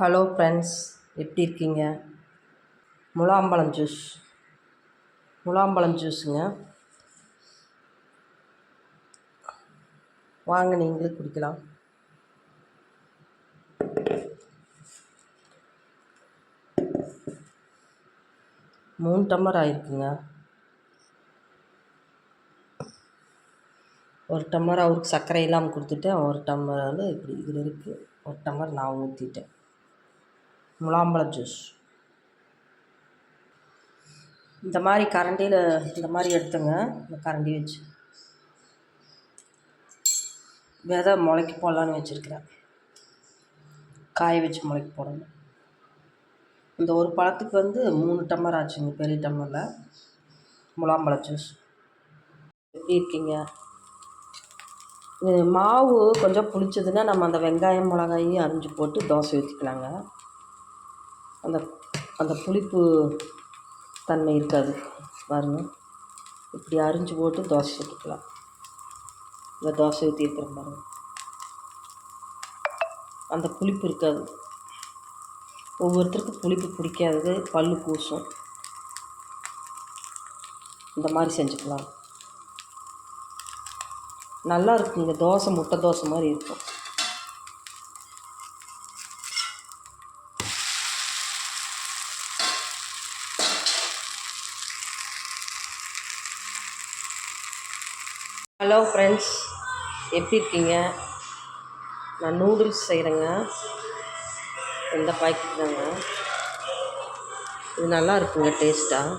Hello friends எப்படி இருக்கீங்க? முலாம்பழம் juice முலாம்பழம் ஜூஸுங்க வாங்க நீங்களும் குடிக்கலாம். மூணு டம்ளர் ஆயிருக்குங்க. ஒரு டம்ளர் அவருக்கு சர்க்கரை இல்லாமல் கொடுத்துட்டேன். ஒரு டம்ளர் வந்து இப்படி இதில் இருக்குது ஒரு டம்ளர் நான் ஊற்றிட்டேன் முலாம்பழம் ஜூஸ் இந்த மாதிரி கரண்டியில் இந்த மாதிரி எடுத்துங்க. இந்த கரண்டி வச்சு. விதை முளைக்கு போடலான்னு வச்சுருக்கிறேன். காய வச்சு முளைக்கு போடணும். இந்த ஒரு பழத்துக்கு வந்து மூணு டம்ளர் ஆச்சுங்க பெரிய டம்ளரில். முலாம்பழ ஜூஸ் எப்படி இருக்கீங்க? மாவு கொஞ்சம் புளிச்சதுன்னா நம்ம அந்த வெங்காயம் மிளகாயும் அரிஞ்சு போட்டு தோசை ஊற்றிக்கலாங்க அந்த அந்த புளிப்பு தன்மை இருக்காது. பாருங்கள் இப்படி அரிஞ்சு போட்டு தோசை சுட்டுக்கலாம். இந்த தோசை ஊற்றிருக்கிறேன் பாருங்கள் அந்த புளிப்பு இருக்காது. ஒவ்வொருத்தருக்கும் புளிப்பு பிடிக்காதது பல் கூசும் இந்த மாதிரி செஞ்சுக்கலாம். நல்லா இருக்குங்க தோசை முட்டை தோசை மாதிரி இருக்கும். ஹலோ ஃப்ரெண்ட்ஸ் எப்படி இருக்கீங்க? நான் நூடுல்ஸ் செய்கிறேங்க இந்த பாக்கெட் தாங்க. இது நல்லா இருக்குங்க டேஸ்ட்டாக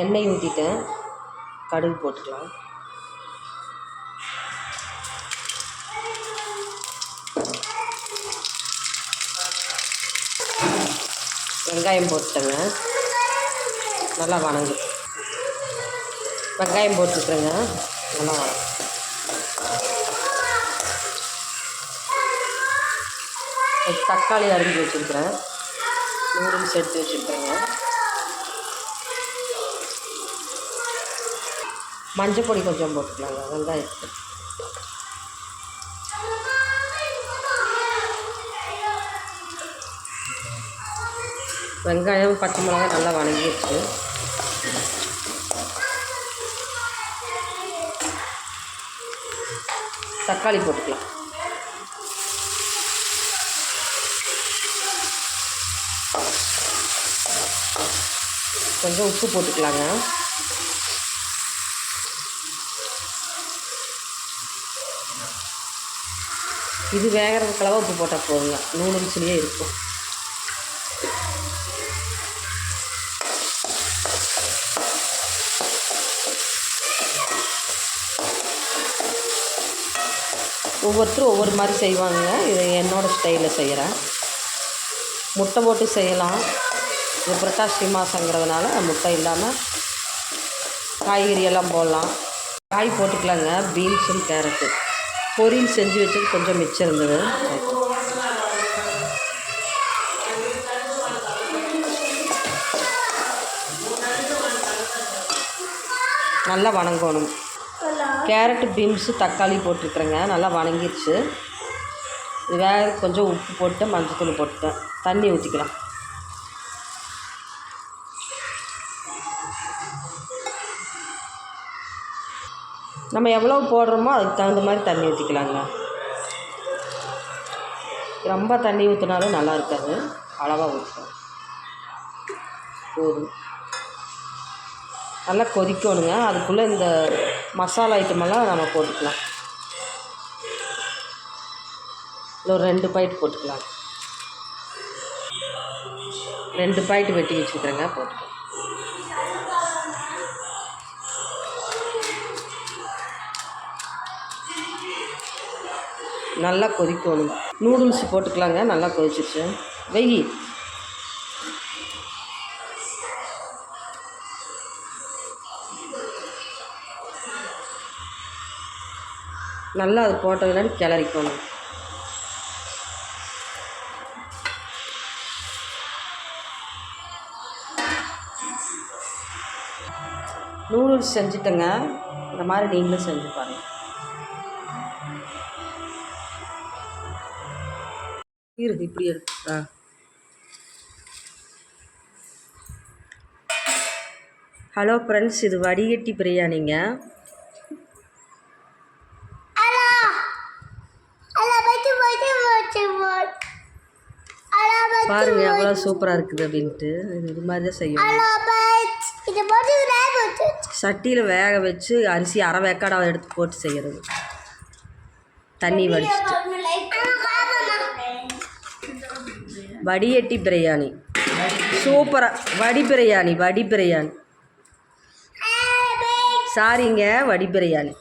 எண்ணெய் ஊற்றிட்டேன் கடுகு போட்டுக்கலாம். வெங்காயம் போட்டுட்டேங்க. நல்லா வணங்கும் வெங்காயம் போட்டுருக்குறேங்க நல்லா வணங்கும் தக்காளி அரிஞ்சு வச்சுருக்குறேன். நூடுல்ஸ் எடுத்து வச்சுருக்குறேங்க. மஞ்சள் பொடி கொஞ்சம் போட்டுக்கலாங்க. வெங்காயத்துக்கு வெங்காயம் பச்சை மிளகாய் நல்லா வணங்கிடுச்சு. தக்காளி போட்டுக்கலாம் கொஞ்சம் உப்பு போட்டுக்கலாங்க. இது வேகிறதுக்களவாக உப்பு போட்டால் போதுங்க. நூடுல்ஸ்லேயே இருக்கும். ஒவ்வொருத்தரும் ஒவ்வொரு மாதிரி செய்வாங்க. இது என்னோடய ஸ்டைலில் செய்கிறேன் முட்டை போட்டு செய்யலாம். இது புரட்டாசி மாதங்கிறதுனால முட்டை இல்லாமல் காய்கறி எல்லாம் போடலாம். காய் போட்டுக்கலாங்க. பீன்ஸும் கேரட்டு பொரியல் செஞ்சு வச்சது கொஞ்சம் மிச்சம் இருந்தது. நல்லா வணங்கணும். கேரட்டு பீன்ஸு தக்காளி போட்டுருக்குறேங்க நல்லா வணங்கிடுச்சு இது வேக கொஞ்சம் உப்பு போட்டு மஞ்சத்தூள் போட்டுட்டேன். தண்ணி ஊற்றிக்கலாம் நம்ம எவ்வளோ போடுறோமோ அதுக்கு தகுந்த மாதிரி தண்ணி ஊற்றிக்கலாங்க ரொம்ப தண்ணி ஊற்றினாலும் நல்லா இருக்காது. அளவாக ஊற்றணும் போதும். நல்லா கொதிக்கணுங்க. அதுக்குள்ளே இந்த மசாலா ஐட்டமெல்லாம் நம்ம போட்டுக்கலாம். இல்லை ஒரு ரெண்டு பாயிண்ட் போட்டுக்கலாம். ரெண்டு பாயிண்ட் வெட்டி வச்சுக்கிறேங்க போட்டுக்கலாம். நல்லா கொதிக்கணும். நூடுல்ஸ் போட்டுக்கலாங்க நல்லா கொதிச்சிருச்சு. வெயி நல்லா அது போட்டதில் கிளறிக்கணும் நூடுல்ஸ் செஞ்சுட்டேங்க. இந்த மாதிரி நீங்களும் செஞ்சு பாருங்கள் இருக்கு இப்படி எடுத்து ஆ. ஹலோ ஃப்ரெண்ட்ஸ் இது வடிகட்டி பிரியாணிங்க. பாருங்க எவ்வளோ சூப்பராக இருக்குது அப்படின்ட்டு. இது இது மாதிரி தான் செய்யணும். சட்டியில் வேக வச்சு அரிசி அரை வேக்காடை எடுத்து போட்டு செய்கிறது தண்ணி வடிச்சிட்டு. வடிகட்டி பிரியாணி. சூப்பராக வடி பிரியாணி வடி பிரியாணி. சாரிங்க வடி பிரியாணி.